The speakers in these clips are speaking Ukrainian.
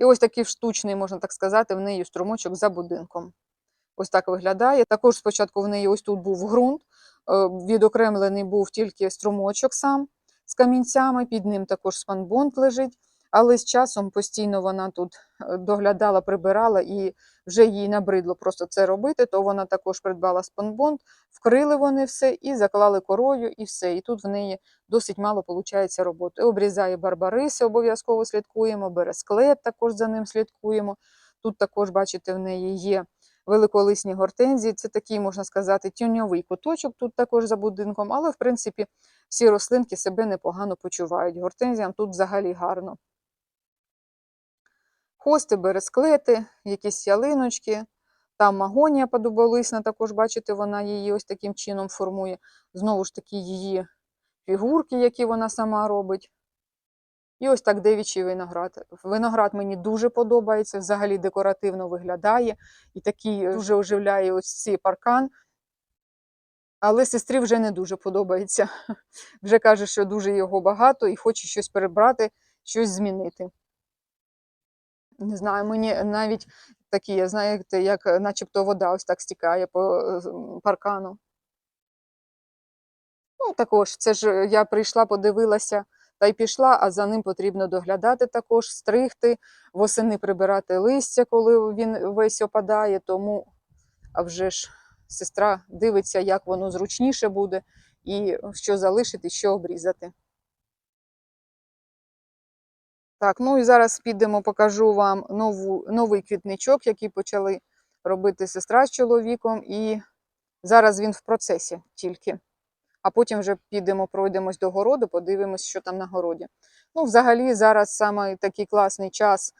І ось такий штучний, можна так сказати, в неї струмочок за будинком. Ось так виглядає. Також спочатку в неї ось тут був ґрунт, е, відокремлений був тільки струмочок сам з камінцями, під ним також спанбонт лежить. Але з часом постійно вона тут е, доглядала, прибирала і вже їй набридло просто це робити, то вона також придбала спанбонд, вкрили вони все і заклали корою, і все. І тут в неї досить мало виходить роботи. Обрізає барбариси, обов'язково слідкуємо, бересклет також за ним слідкуємо. Тут також, бачите, в неї є великолисні гортензії. Це такий, можна сказати, тіньовий куточок тут також за будинком, але в принципі всі рослинки себе непогано почувають. Гортензіям тут взагалі гарно. Хости, бересклети, якісь ялиночки. Там магонія подоболисна, також, бачите, вона її ось таким чином формує. Знову ж таки, її фігурки, які вона сама робить. І ось так девічий виноград. Виноград мені дуже подобається, взагалі декоративно виглядає і такий дуже оживляє ось цей паркан. Але сестрі вже не дуже подобається. Вже каже, що дуже його багато і хоче щось перебрати, щось змінити. Не знаю, мені навіть такі, знаєте, як начебто вода ось так стікає по е, паркану. Ну, також, це ж я прийшла, подивилася та й пішла, а за ним потрібно доглядати також, стригти, восени прибирати листя, коли він весь опадає. Тому, а вже ж сестра дивиться, як воно зручніше буде, і що залишити, що обрізати. Так, ну і зараз підемо, покажу вам нову, новий квітничок, який почали робити сестра з чоловіком, і зараз він в процесі тільки. А потім вже підемо, пройдемось до городу, подивимось, що там на городі. Ну, взагалі, зараз саме такий класний час,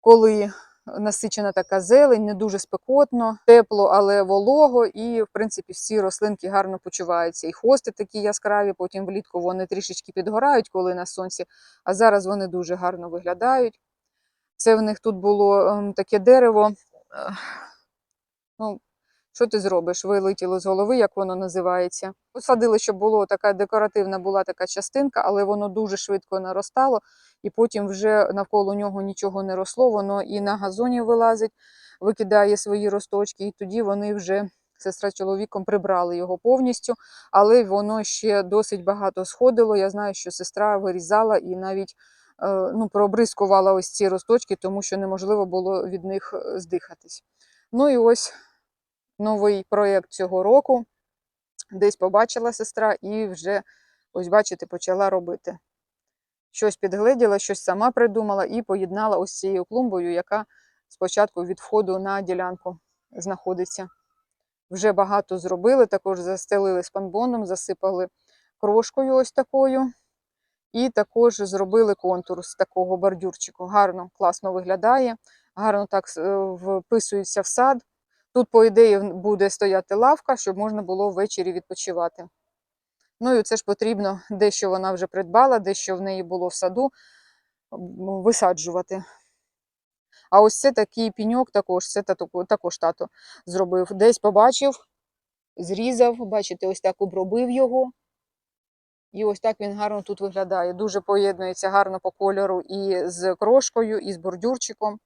коли насичена така зелень, не дуже спекотно, тепло, але волого, і, в принципі, всі рослинки гарно почуваються. І хости такі яскраві, потім влітку вони трішечки підгорають, коли на сонці, а зараз вони дуже гарно виглядають. Це в них тут було ем, таке дерево. Ну, що ти зробиш? Вилетіло з голови, як воно називається. Посадили, щоб було така декоративна була така частинка, але воно дуже швидко наростало, і потім вже навколо нього нічого не росло, воно і на газоні вилазить, викидає свої росточки, і тоді вони вже, сестра чоловіком, прибрали його повністю, але воно ще досить багато сходило. Я знаю, що сестра вирізала і навіть е, ну, пробризкувала ось ці росточки, тому що неможливо було від них е, здихатись. Ну і ось новий проєкт цього року. Десь побачила сестра і вже, ось бачите, почала робити. Щось підгледіла, щось сама придумала і поєднала ось цією клумбою, яка спочатку від входу на ділянку знаходиться. Вже багато зробили, також застелили спанбондом, засипали крошкою ось такою. І також зробили контур з такого бордюрчику. Гарно, класно виглядає, гарно так е, вписується в сад. Тут, по ідеї, буде стояти лавка, щоб можна було ввечері відпочивати. Ну і це ж потрібно дещо вона вже придбала, дещо в неї було в саду висаджувати. А ось це такий піньок також, це також тато зробив. Десь побачив, зрізав, бачите, ось так обробив його. І ось так він гарно тут виглядає. Дуже поєднується гарно по кольору і з крошкою, і з бордюрчиком.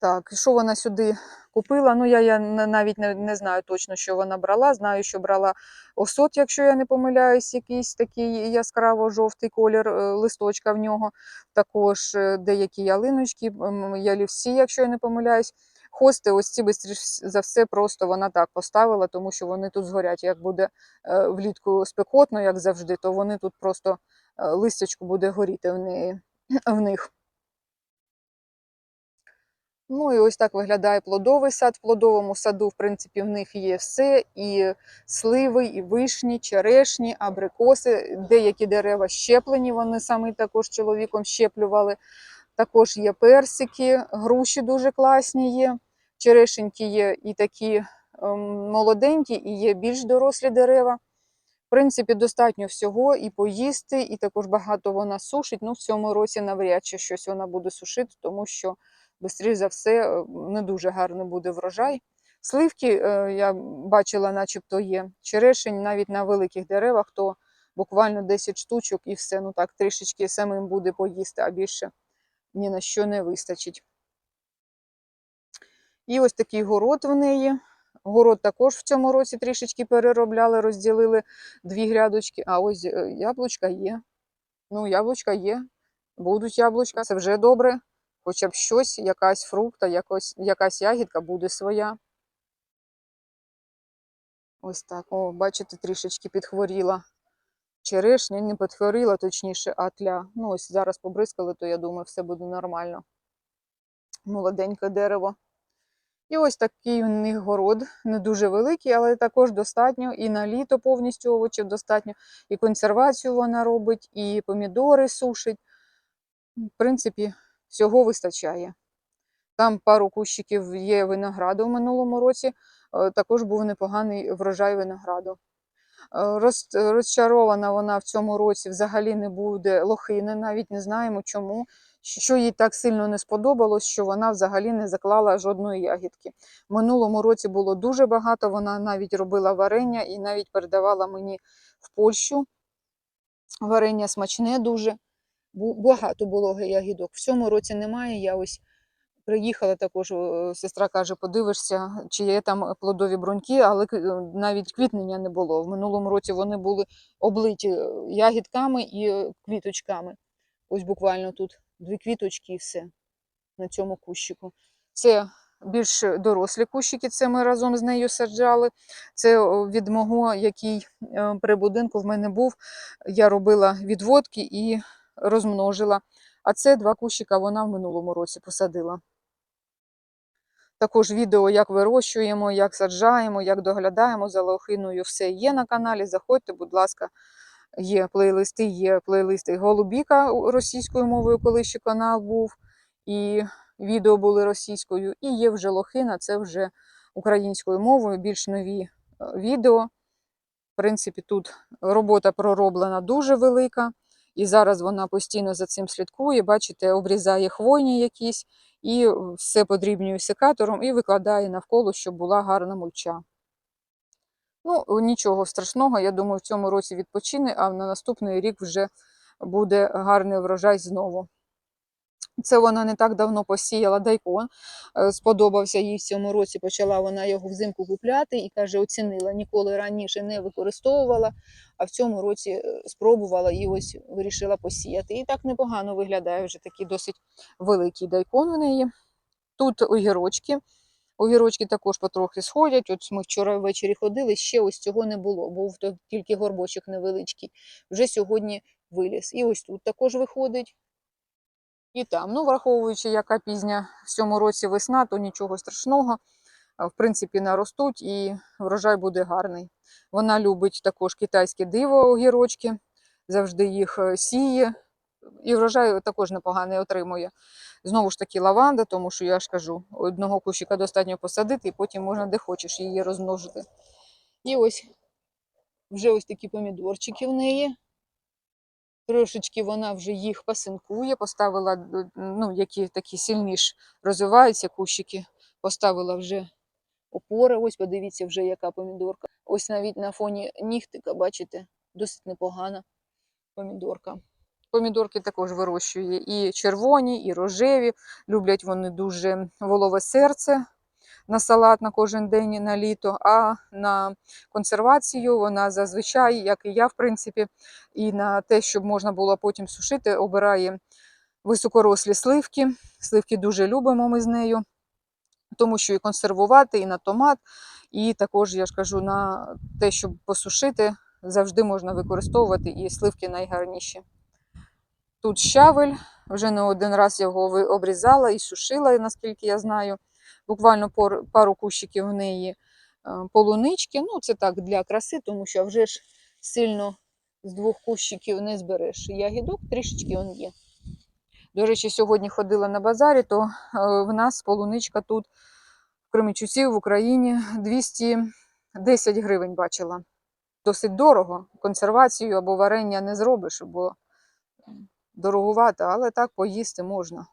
Так, що вона сюди купила? Ну, я, я навіть не, не знаю точно, що вона брала. Знаю, що брала осот, якщо я не помиляюсь, якийсь такий яскраво-жовтий колір е, листочка в нього. Також е, деякі ялиночки, ялівці, якщо я не помиляюсь. Хости, ось ці бистріш за все, просто вона так поставила, тому що вони тут згорять. Як буде е, влітку спекотно, як завжди, то вони тут просто листячко буде горіти в, неї, в них. Ну і ось так виглядає плодовий сад. В плодовому саду, в принципі, в них є все: і сливи, і вишні, черешні, абрикоси. Деякі дерева щеплені, вони самі також чоловіком щеплювали. Також є персики, груші дуже класні є. Черешенькі є і такі ем, молоденькі, і є більш дорослі дерева. В принципі, достатньо всього і поїсти, і також багато вона сушить. Ну, в цьому році навряд чи щось вона буде сушити, тому що Бистріше за все, е, не дуже гарно буде врожай. Сливки, е, я бачила, начебто є. Черешень навіть на великих деревах, то буквально 10 штучок і все. Ну так, трішечки самим буде поїсти, а більше ні на що не вистачить. І ось такий город в неї. Город також в цьому році трішечки переробляли, розділили дві грядочки. А ось е, яблучка є. Ну, яблучка є. Будуть яблучка, це вже добре. Хоча б щось, якась фрукта, якось, якась ягідка буде своя. Ось так. О, бачите, трішечки підхворіла. Черешня не підхворіла, точніше, а тля. Ну, ось зараз побризкали, то я думаю, все буде нормально. Молоденьке дерево. І ось такий у них город, не дуже великий, але також достатньо. І на літо повністю овочів достатньо. І консервацію вона робить, і помідори сушить. В принципі, всього вистачає. Там пару кущиків є винограду в минулому році. е, Також був непоганий врожай винограду. Е, роз- Розчарована вона в цьому році взагалі не буде лохини, навіть не знаємо чому. Що їй так сильно не сподобалось, що вона взагалі не заклала жодної ягідки. В минулому році було дуже багато, вона навіть робила варення і навіть передавала мені в Польщу. Варення смачне дуже. Багато було ягідок. В цьому році немає. Я ось приїхала також, сестра каже, подивишся, чи є там плодові бруньки, але навіть квітнення не було. В минулому році вони були облиті е, ягідками і е, квіточками. Ось буквально тут дві квіточки і все на цьому кущику. Це більш дорослі кущики, це ми разом з нею саджали. Це від мого, який е, при будинку в мене був. Я робила відводки і розмножила. А це два кущика вона в минулому році посадила. Також відео, як вирощуємо, як саджаємо, як доглядаємо за лохиною, все є на каналі. Заходьте, будь ласка, є плейлисти, є плейлисти Голубіка російською мовою, коли ще канал був, і відео були російською, і є вже лохина, це вже українською мовою, більш нові е, відео. В принципі, тут робота пророблена дуже велика. І зараз вона постійно за цим слідкує. Бачите, обрізає хвойні якісь і все подрібнює секатором і викладає навколо, щоб була гарна мульча. Ну, нічого страшного, я думаю, в цьому році відпочине, а на наступний рік вже буде гарний врожай знову. Це вона не так давно посіяла дайкон. е, Сподобався їй в цьому році. Почала вона його взимку купляти і каже, оцінила. Ніколи раніше не використовувала, а в цьому році е, спробувала і ось вирішила посіяти. І так непогано виглядає вже такий досить великий дайкон в неї. Тут огірочки. Огірочки також потрохи сходять. От ми вчора ввечері ходили, ще ось цього не було. Був тільки горбочок невеличкий. Вже сьогодні виліз. І ось тут також виходить. І там, ну, враховуючи, яка пізня в цьому році весна, то нічого страшного. В принципі, наростуть і врожай буде гарний. Вона любить також китайське диво огірочки, завжди їх е, сіє. І врожай також непоганий отримує. Знову ж таки, лаванда, тому що я ж кажу, одного кущика достатньо посадити, і потім можна де хочеш її розмножити. І ось вже ось такі помідорчики в неї. Трошечки вона вже їх пасинкує, поставила, ну, які такі сильніш розвиваються кущики, поставила вже опори. Ось подивіться, вже яка помідорка. Ось навіть на фоні нігтика, бачите, досить непогана помідорка. Помідорки також вирощує і червоні, і рожеві. Люблять вони дуже волове серце на салат на кожен день на літо, а на консервацію вона зазвичай, як і я, в принципі, і на те, щоб можна було потім сушити, обирає високорослі сливки. Сливки дуже любимо ми з нею, тому що і консервувати, і на томат, і також, я ж кажу, на те, щоб посушити, завжди можна використовувати, і сливки найгарніші. Тут щавель, вже не один раз його обрізала і сушила, наскільки я знаю. Буквально пару кущиків в неї е, полунички. Ну, це так для краси, тому що вже ж сильно з двох кущиків не збереш. Ягідок трішечки он є. До речі, сьогодні ходила на базарі, то е, в нас полуничка тут в Кременчуці, в Україні 210 гривень бачила. Досить дорого. Консервацію або варення не зробиш, бо дорогувато, але так поїсти можна.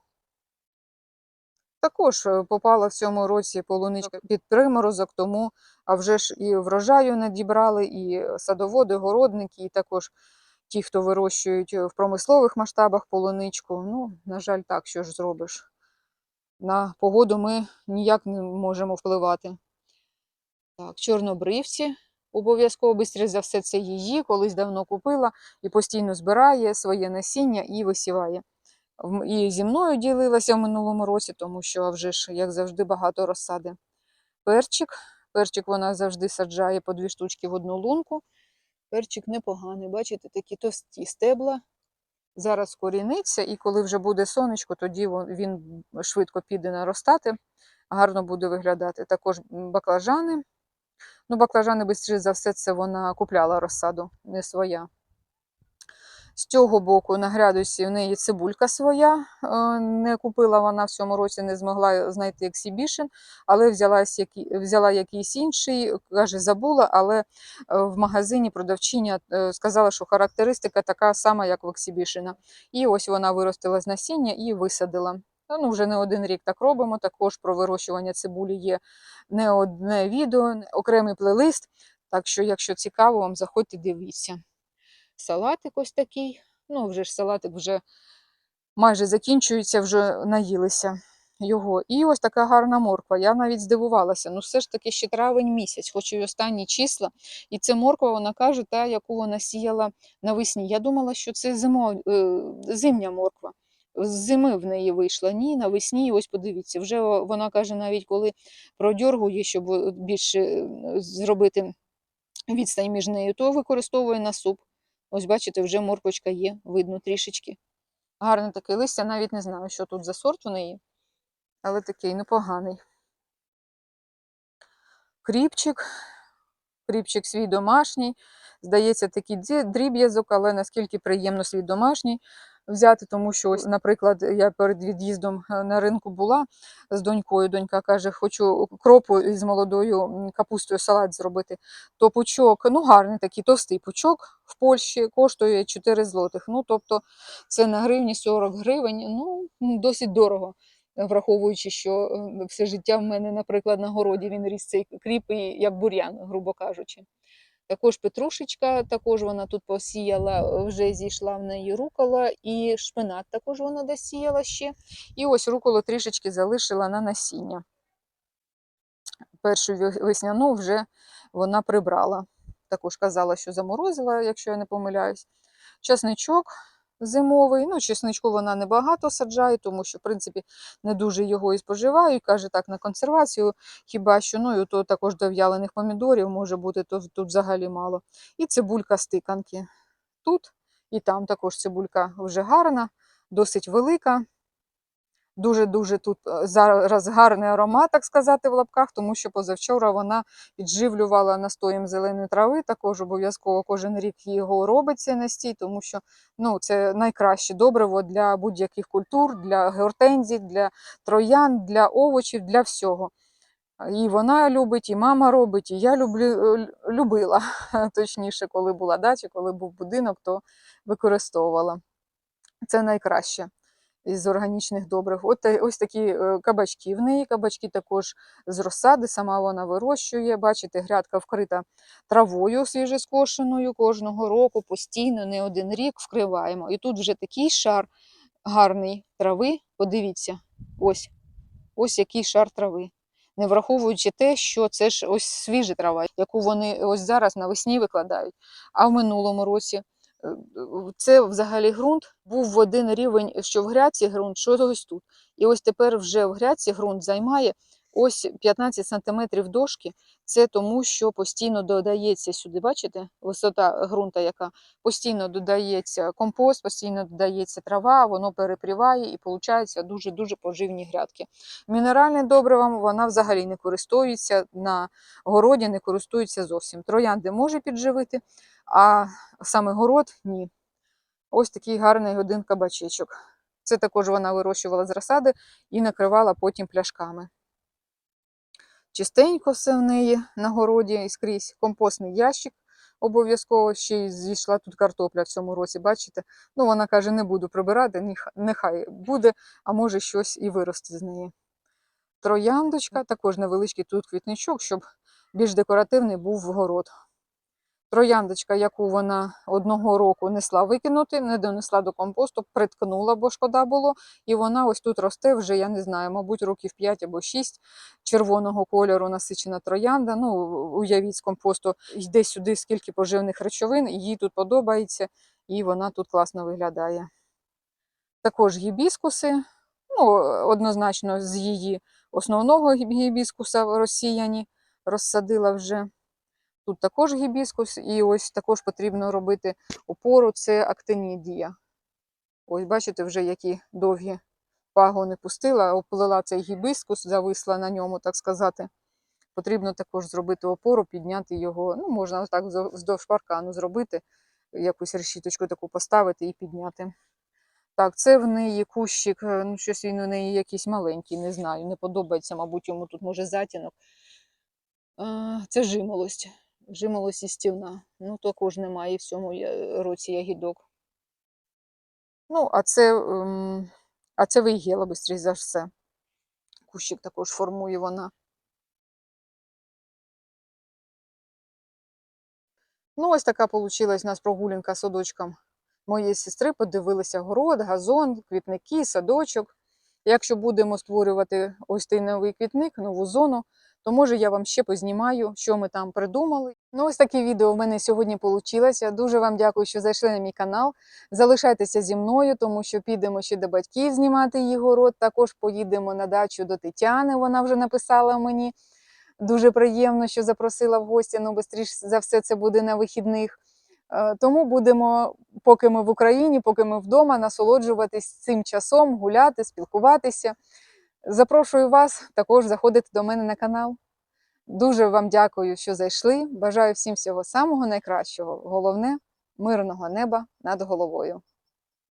Також е, попала в цьому році полуничка під приморозок, тому а вже ж і врожаю надібрали, і садоводи, городники, і також ті, хто вирощують е, в промислових масштабах полуничку. Ну, на жаль, так, що ж зробиш. На погоду ми ніяк не можемо впливати. Так, чорнобривці. Обов'язково швидше за все це її, колись давно купила і постійно збирає своє насіння і висіває. І зі мною ділилася в минулому році, тому що вже ж, як завжди, багато розсади. Перчик. Перчик вона завжди саджає по дві штучки в одну лунку. Перчик непоганий, бачите, такі товсті стебла. Зараз коріниться, і коли вже буде сонечко, тоді він швидко піде наростати, гарно буде виглядати. Також баклажани. Ну, баклажани, швидше за все, це вона купляла розсаду, не своя. З цього боку на грядусі в неї цибулька своя. е, Не купила вона в цьому році, не змогла знайти ексібішн, але взяла якийсь інший, каже, забула, але е, в магазині продавчиня е, сказала, що характеристика така сама, як в ексібішена. І ось вона виростила з насіння і висадила. Ну, вже не один рік так робимо. Також про вирощування цибулі є не одне відео, окремий плейлист. Так що, якщо цікаво, вам заходьте, дивіться салатик ось такий. Ну, вже ж салатик вже майже закінчується, вже наїлися його. І ось така гарна морква. Я навіть здивувалася. Ну, все ж таки ще травень місяць, хоч і останні числа. І це морква, вона каже, та, яку вона сіяла навесні. Я думала, що це зимо, е, зимня морква. З зими в неї вийшла. Ні, навесні, ось подивіться, вже вона каже, навіть коли продьоргує, щоб е, більше е, зробити відстань між нею, то використовує на суп. Ось бачите, вже морквочка є, видно трішечки. Гарне таке листя, навіть не знаю, що тут за сорт у неї, але такий непоганий. Кріпчик. Кріпчик свій домашній. Здається, такий дріб'язок, але наскільки приємно свій домашній взяти, тому що, ось, наприклад, я перед від'їздом е, на ринку була з донькою. Донька каже, хочу кропу із молодою капустою салат зробити. То пучок, ну гарний такий товстий пучок в Польщі коштує 4 злотих. Ну, тобто це на гривні 40 гривень, ну, досить дорого. Враховуючи, що е, все життя в мене, наприклад, на городі він ріс цей кріп, як бур'ян, грубо кажучи. Також петрушечка, також вона тут посіяла, е, вже зійшла в неї рукола, і шпинат також вона досіяла ще. І ось руколу трішечки залишила на насіння. Першу весняну вже вона прибрала. Також казала, що заморозила, якщо я не помиляюсь. Часничок зимовий. Ну, чесничку вона небагато саджає, тому що, в принципі, не дуже його і споживаю. Каже, так, на консервацію, хіба що, ну, і то також до в'ялених помідорів може бути, то тут взагалі мало. І цибулька стиканки. Тут і там також цибулька вже гарна, досить велика. Дуже-дуже тут е, зараз гарний аромат, так сказати, в лапках, тому що позавчора вона підживлювала настоєм зеленої трави. Також обов'язково кожен рік його робить цей настій, тому що ну, це найкраще добриво для будь-яких культур, для гортензій, для троян, для овочів, для всього. І вона любить, і мама робить, і я люблю, е, любила, точніше, коли була дача, коли був будинок, то використовувала. Це найкраще із органічних добрив. От ось такі е, кабачки в неї. Кабачки також з розсади, сама вона вирощує. Бачите, грядка вкрита травою свіжескошеною кожного року, постійно, не один рік вкриваємо. І тут вже такий шар гарний трави. Подивіться, ось, ось який шар трави. Не враховуючи те, що це ж ось свіжа трава, яку вони ось зараз навесні викладають. А в минулому році це взагалі ґрунт був в один рівень, що в гряці ґрунт, що ось тут. І ось тепер вже в гряці ґрунт займає ось 15 см дошки. Це тому, що постійно додається сюди, бачите, висота ґрунта, яка постійно додається компост, постійно додається трава, воно перепріває і виходить дуже-дуже поживні грядки. Мінеральне добривом вона взагалі не користується на городі, не користується зовсім. Троянди може підживити, а саме город ні. Ось такий гарний один кабачечок. Це також вона вирощувала з розсади і накривала потім пляшками. Чистенько все в неї на городі і скрізь. Компостний ящик обов'язково. Ще й зійшла тут картопля в цьому році, бачите? Ну, вона каже, не буду прибирати, нехай буде, а може щось і виросте з неї. Трояндочка, також невеличкий тут квітничок, щоб більш декоративний був город. Трояндочка, яку вона одного року несла викинути, не донесла до компосту, приткнула, бо шкода було. І вона ось тут росте вже, я не знаю, мабуть, років 5 або 6 червоного кольору насичена троянда. Ну, уявіть, з компосту йде сюди скільки поживних речовин, їй тут подобається, і вона тут класно виглядає. Також гібіскуси, ну, однозначно з її основного гібіскуса розсіяні, розсадила вже. Тут також гібіскус, і ось також потрібно робити опору, це актинідія. Ось бачите, вже які довгі пагони пустила, оплела цей гібіскус, зависла на ньому, так сказати. Потрібно також зробити опору, підняти його. Ну, можна так вздовж паркану зробити, якусь решіточку таку поставити і підняти. Так, це в неї кущик, е, ну щось він у неї якийсь маленький, не знаю, не подобається, мабуть, йому тут може затінок. Це жимолость. Жимолость і стівна. Ну, також немає в цьому році ягідок. Ну, а це, ем, а це вигіла, бистріше за все. Кущик також формує вона. Ну, ось така получилась у нас прогулянка садочком моєї сестри. Подивилися город, газон, квітники, садочок. Якщо будемо створювати ось цей новий квітник, нову зону, то може я вам ще познімаю, що ми там придумали. Ну, ось таке відео в мене сьогодні вийшло. Дуже вам дякую, що зайшли на мій канал. Залишайтеся зі мною, тому що підемо ще до батьків знімати її город. Також поїдемо на дачу до Тетяни. Вона вже написала мені. Дуже приємно, що запросила в гості. Ну, швидше за все, це буде на вихідних. Е, Тому будемо, поки ми в Україні, поки ми вдома, насолоджуватись цим часом, гуляти, спілкуватися. Запрошую вас також заходити до мене на канал. Дуже вам дякую, що зайшли. Бажаю всім всього самого найкращого. Головне мирного неба над головою.